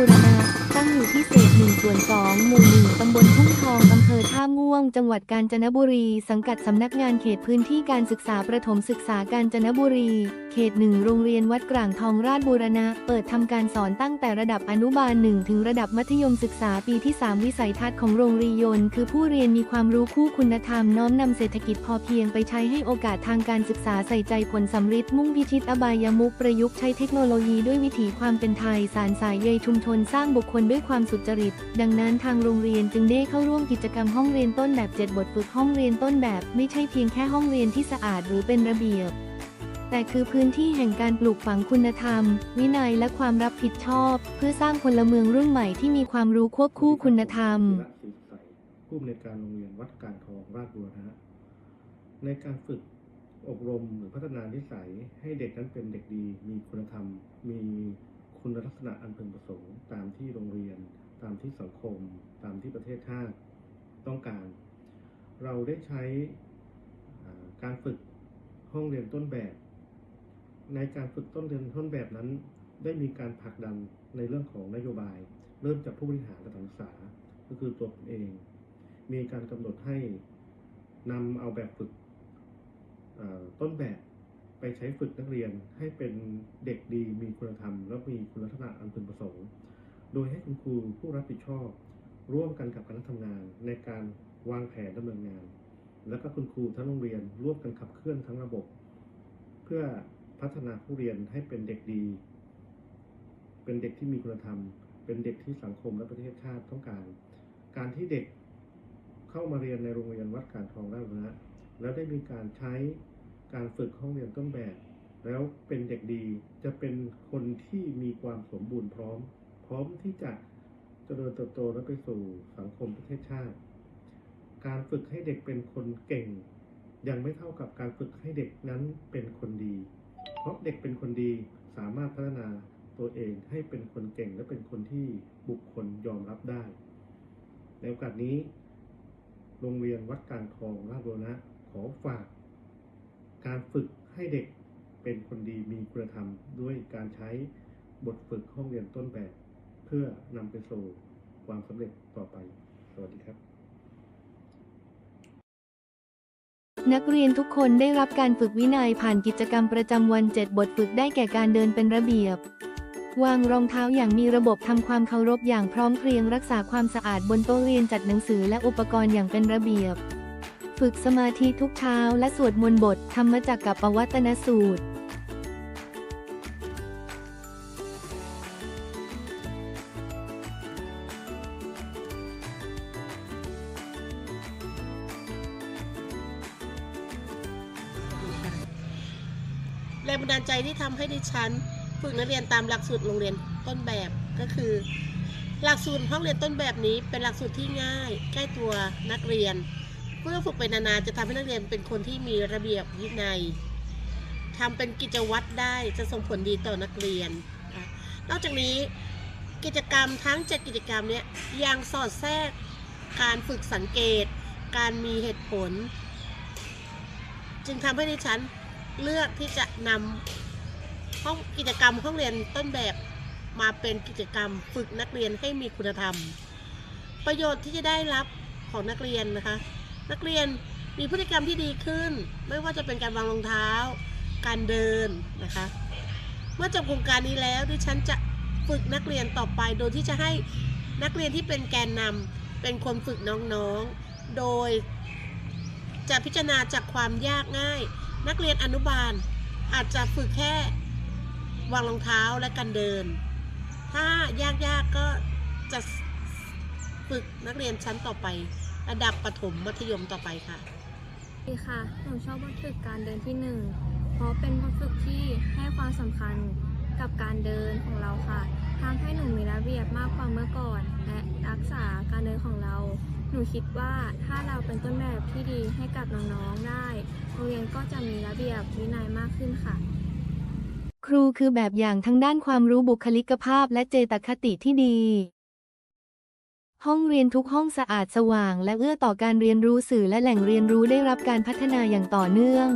บูรณะ ตั้งอยู่ที่เศษหนึ่งส่วนสองหมู่หนึ่งตำบลทุ่งทองอำเภอท่าม่วง จังหวัดกาญจนบุรี สังกัดสำนักงานเขตพื้นที่การศึกษาประถมศึกษากาญจนบุรี เขต1โรงเรียนวัดกลางทองราชบูรณะ เปิดทำการสอนตั้งแต่ระดับอนุบาล1ถึงระดับมัธยมศึกษาปีที่ 3 วิสัยทัศน์ของโรงเรียน คือผู้เรียนมีความรู้คู่คุณธรรมน้อมนำเศรษฐกิจพอเพียงไปใช้ให้โอกาสทางการศึกษาใส่ใจผลสำฤทธิ์มุ่งพิชิตอบายมุขประยุกต์ใช้เทคโนโลยีด้วยวิถีความเป็นไทยสารสายใยชุมชนสร้างบุคคลด้วยความสุจริต ดังนั้นทางโรงเรียนจึงได้เข้าร่วมกิจกรรมห้องเรียนต้นแบบ 7 บทฝึกห้องเรียนต้นแบบ ไม่ใช่เพียงแค่ห้องเรียนที่สะอาดหรือเป็นระเบียบ แต่คือพื้นที่แห่งการปลูกฝังคุณธรรม วินัยและความรับผิดชอบ เพื่อสร้างพลเมืองรุ่นใหม่ที่มีความรู้ควบคู่คุณธรรมธีระศรีใสผู้อำนวยการโรงเรียนวัดการทองราชบุรณะในการฝึกอบรมหรือพัฒนานิสัยให้เด็กนั้นเป็นเด็กดี มีคุณธรรม มีคุณลักษณะอันพึงประสงค์ ตามที่โรงเรียน ตามที่สังคม ตามที่ประเทศชาติต้องการ เราได้ใช้การฝึกห้องเรียนต้นแบบ ในการฝึกต้นเรียนต้นแบบนั้น ได้มีการผลักดันในเรื่องของนโยบาย เริ่มจากผู้บริหารสถานศึกษาก็คือตัวผมเอง มีการกำหนดให้นำเอาแบบฝึกต้นแบบไปใช้ฝึกนักเรียนให้เป็นเด็กดีมีคุณธรรม และมีคุณลักษณะอันพึงประสงค์ โดยให้คุณครูผู้รับผิดชอบ ร่วมกันกับคณะทำงาน ในการวางแผนดำเนินงาน แล้วก็คุณครูทั้งโรงเรียนร่วมกันขับเคลื่อนทั้งระบบ เพื่อ พัฒนาผู้เรียนให้เป็นเด็กดี เป็นเด็กที่มีคุณธรรม เป็นเด็กที่สังคมและประเทศชาติต้องการ การที่เด็กเข้ามาเรียนในโรงเรียนวัดการทองราชบุรณะแล้วได้มีการใช้การฝึกห้องเรียนต้นแบบ แล้วเป็นเด็กดีจะเป็นคนที่มีความสมบูรณ์พร้อม พร้อมที่จะเจริญเติบโตและไปสู่สังคมประเทศชาติ การฝึกให้เด็กเป็นคนเก่ง ยังไม่เท่ากับการฝึกให้เด็กนั้นเป็นคนดี เพราะเด็กเป็นคนดีสามารถพัฒนาตัวเองให้เป็นคนเก่งและเป็นคนที่บุคคลยอมรับได้ ในโอกาสนี้ โรงเรียนวัดการทองราชบุรณะขอฝาก การฝึกให้เด็กเป็นคนดีมีคุณธรรมด้วยการใช้บทฝึกห้องเรียนต้นแบบ เพื่อนำไปสู่ความสำเร็จต่อไป สวัสดีครับ นักเรียนทุกคนได้รับการฝึกวินัยผ่านกิจกรรมประจำวัน 7 บทฝึกได้แก่การเดินเป็นระเบียบ วางรองเท้าอย่างมีระบบทำความเคารพอย่างพร้อมเพรียงรักษาความสะอาดบนโต๊ะเรียนจัดหนังสือและอุปกรณ์อย่างเป็นระเบียบ ฝึกสมาธิทุกเช้าและสวดมนต์บทธรรมจักรกับปวัตนสูตร แรงบันดาลใจที่ทำให้ดิฉัน ฝึกนักเรียนตามหลักสูตรโรงเรียนต้นแบบก็คือ หลักสูตรห้องเรียนต้นแบบนี้เป็นหลักสูตรที่ง่าย ใกล้ตัวนักเรียน เพื่อฝึกไปนานๆจะทำให้นักเรียนเป็นคนที่มีระเบียบวินัยทำเป็นกิจวัตรได้จะส่งผลดีต่อนักเรียน นอกจากนี้กิจกรรมทั้ง 7 กิจกรรมเนี้ยยังสอดแทรกการฝึกสังเกต การมีเหตุผล จึงทำให้ดิฉัน เลือกที่จะนำห้องกิจกรรมห้องเรียนต้นแบบมาเป็นกิจกรรมฝึกนักเรียนให้มีคุณธรรม ประโยชน์ที่จะได้รับของนักเรียนนะคะ นักเรียนมีพฤติกรรมที่ดีขึ้น ไม่ว่าจะเป็นการวางรองเท้า การเดินนะคะ เมื่อจบโครงการนี้แล้วดิฉันจะฝึกนักเรียนต่อไป โดยที่จะให้นักเรียนที่เป็นแกนนำเป็นคนฝึกน้องๆ โดยจะพิจารณาจากความยากง่าย นักเรียนอนุบาลอาจจะฝึกแค่วางรองเท้าและการเดิน ถ้ายากๆก็จะฝึกนักเรียนชั้นต่อไป ระดับประถมมัธยมต่อไปค่ะดีค่ะหนูชอบบทฝึกการเดินที่หนึ่งเพราะเป็นบทฝึกที่ให้ความสำคัญกับการเดินของเราค่ะทำให้หนูมีระเบียบมากกว่าเมื่อก่อน และรักษาการเดินของเรา หนูคิดว่าถ้าเราเป็นต้นแบบที่ดีให้กับน้องๆได้ โรงเรียนก็จะมีระเบียบวินัยมากขึ้นค่ะ ครูคือแบบอย่างทั้งด้านความรู้บุคลิกภาพและเจตคติที่ดี ห้องเรียนทุกห้องสะอาดสว่าง และเอื้อต่อการเรียนรู้สื่อและแหล่งเรียนรู้ได้รับการพัฒนาอย่างต่อเนื่อง